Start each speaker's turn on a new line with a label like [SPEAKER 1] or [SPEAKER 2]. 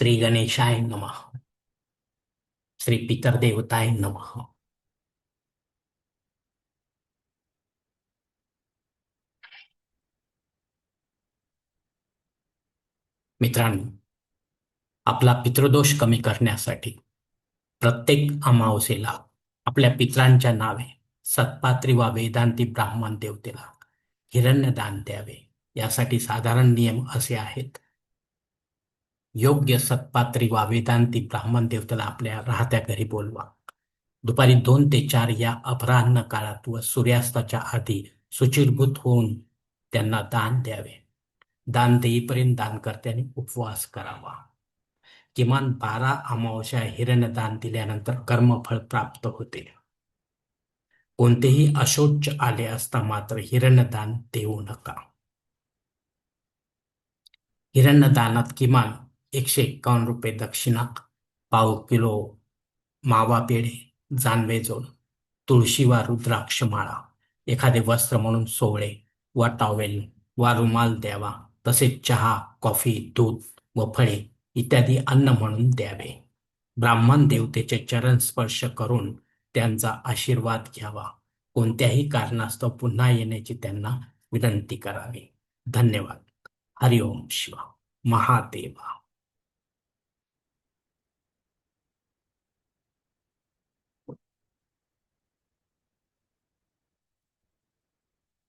[SPEAKER 1] श्री गणेशाय नमः। श्री पितरदेवताय नमः। मित्रांनो आपला पितृदोष कमी करण्यासाठी प्रत्येक अमावसेला आपल्या पित्रांच्या नावे सत्पात्री वा वेदांती ब्राह्मण देवतेला हिरण्यदान द्यावे. यासाठी साधारण नियम असे आहेत. योग्य सत्पात्री वा वेदांती ब्राह्मण देवतेला आपल्या राहत्या घरी बोलवा. दुपारी दोन ते चार या अपराह्न काळात व सूर्यास्ताच्या आधी सुचिरभूत होऊन त्यांना दान द्यावे. दान देईपर्यंत दानकर्त्याने उपवास करावा. किमान बारा अमावस्या हिरण्यदान दिल्यानंतर कर्मफळ प्राप्त होते. कोणतेही अशोच आले असता मात्र हिरण्यदान देऊ नका. हिरण्यदानात किमान एकशे एकावन्न रुपये दक्षिणा पाव किलो मावा पेढे जानवे जोड तुळशी वा रुद्राक्ष माळा एखादे वस्त्र म्हणून सोवळे वा टॉवेल वा रुमाल द्यावा तसेच चहा कॉफी दूध व फळे इत्यादी अन्न म्हणून द्यावे. ब्राह्मण देवतेचे चरण स्पर्श करून त्यांचा आशीर्वाद घ्यावा. कोणत्याही कारणास्तव पुन्हा येण्याची त्यांना विनंती करावी. धन्यवाद. हरिओम शिवा. महादेवा.